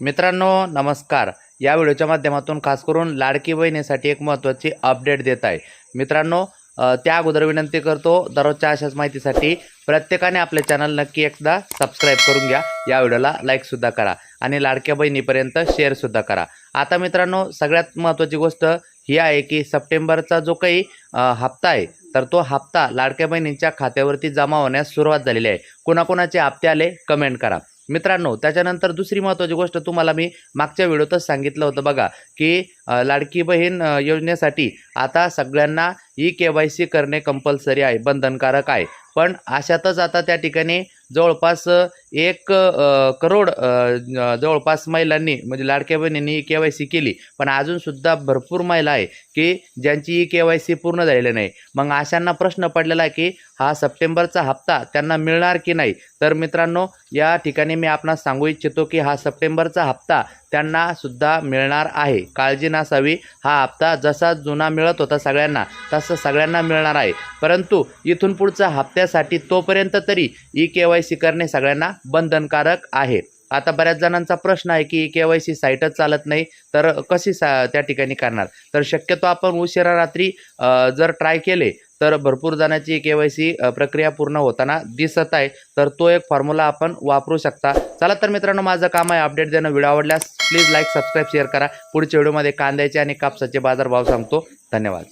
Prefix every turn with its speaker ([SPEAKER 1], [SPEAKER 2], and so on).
[SPEAKER 1] मित्रांनो नमस्कार. या व्हिडिओच्या माध्यमातून खास करून लाडकी बहिणीसाठी एक महत्त्वाची अपडेट देत आहे. मित्रांनो त्या अगोदर विनंती करतो दररोजच्या अशाच माहितीसाठी प्रत्येकाने आपले चॅनल नक्की एकदा सबस्क्राईब करून घ्या. या व्हिडिओला लाईकसुद्धा करा आणि लाडक्या बहिणीपर्यंत शेअरसुद्धा करा. आता मित्रांनो सगळ्यात महत्त्वाची गोष्ट ही आहे की सप्टेंबरचा जो काही हप्ता आहे तर तो हप्ता लाडक्या बहिणींच्या खात्यावरती जमा होण्यास सुरुवात झालेली आहे. कोणाकोणाचे हप्ते आले कमेंट करा. मित्रांनो त्याच्यानंतर दुसरी महत्त्वाची गोष्ट तुम्हाला मी मागच्या व्हिडिओतच सांगितलं होतं बघा की लाडकी बहीण योजनेसाठी आता सगळ्यांना ई के वाय सी करणे कंपल्सरी आहे बंधनकारक आहे. पण अशातच आता त्या ठिकाणी जवळपास एक करोड जवळपास महिलांनी म्हणजे लाडक्या बहिणींनी ई के वाय सी केली. पण अजूनसुद्धा भरपूर महिला आहे की ज्यांची ई के वाय सी पूर्ण झालेली नाही. मग अशांना प्रश्न पडलेला आहे की हा सप्टेंबरचा हप्ता त्यांना मिळणार की नाही? तर मित्रांनो या ठिकाणी मी आपणास सांगू इच्छितो की हा सप्टेंबरचा हप्ता त्यांना सुद्धा मिळणार आहे. काळजी नसावी. हा हप्ता जसा जुना मिळत होता सगळ्यांना तसं सगळ्यांना मिळणार आहे. परंतु इथून पुढचा हप्त्यासाठी तोपर्यंत तरी ई के वाय सी करणे सगळ्यांना बंधनकारक आहे. आता बऱ्याच जणांचा प्रश्न आहे की के वाय सी साईटच चालत नाही तर कशी सा त्या ठिकाणी करणार? तर शक्यतो आपण उशिरा रात्री जर ट्राय केले तर भरपूर जणांची के वाय सी प्रक्रिया पूर्ण होताना दिसत आहे. तर तो एक फॉर्म्युला आपण वापरू शकता. चला तर मित्रांनो माझं काम आहे अपडेट देणं. व्हिडिओ आवडल्यास प्लीज लाईक सबस्क्राईब शेअर करा. पुढच्या व्हिडिओमध्ये कांद्याचे आणि कापसाचे बाजारभाव सांगतो. धन्यवाद.